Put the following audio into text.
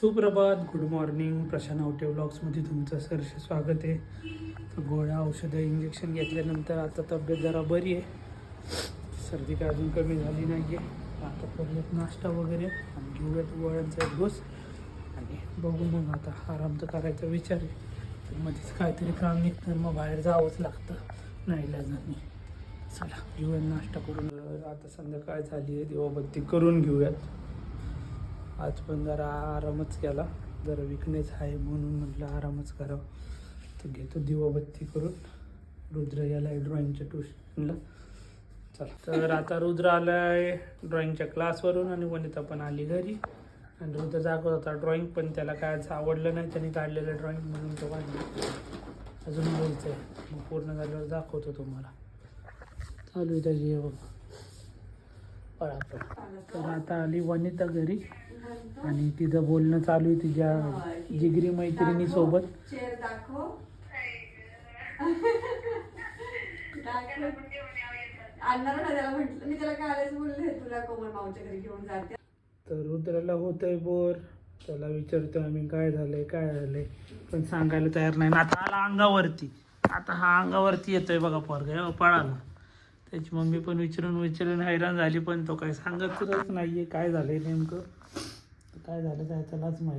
सुप्रभात. Good morning Prashant Awate व्लॉग्समध्ये तुमचं सरसे स्वागत आहे. तर गोळ्या औषधं इंजेक्शन घेतल्यानंतर आता तब्येत जरा बरी आहे. सर्दी काय अजून कमी झाली नाही आहे आता परत नाश्ता वगैरे आणि घेऊयात गोळ्यांचा एक डोस. आणि बघू मग आता आराम तर करायचा विचार आहे. तर मध्येच काहीतरी काम निघतं मग बाहेर जावंच लागतं. नाही नाही. चला घेऊयात नाश्ता करून. आता संध्याकाळ झाली आहे. देवाबत्ती करून घेऊयात. आज पण जरा आरामच केला. जरा विकनेस आहे म्हणून म्हटलं आरामच करावं. तर घेतो दिवाबत्ती करून. रुद्र याला ड्रॉईंगच्या ट्युशनला चला. तर आता रुद्र आला आहे ड्रॉईंगच्या क्लासवरून आणि वनिता पण आली घरी. आणि रुद्र दाखवत होता ड्रॉईंग पण त्याला काय आज आवडलं नाही. त्याने काढलेलं ड्रॉईंग म्हणून तो काढला. अजून बोलतंय. मग पूर्ण झाल्यावर दाखवतो तुम्हाला. चालू आहे त्याची हे बघा. तर आता आली वनिता घरी. आणि तिचं बोलणं चालू आहे तिच्या जिगरी मैत्रिणी सोबत. तर रुद्राला होतंय बोर. त्याला विचारतो आम्ही काय झालंय काय झालंय. पण सांगायला तयार नाही. आता आला अंगावरती. आता हा अंगावरती येतोय बघा पोरगा पळाला. त्याची मम्मी पण विचारून विचारून हैराण झाली पण तो काय सांगतच नाहीये काय झालंय नेमकं. काय झालं काय त्यालाच माहिती.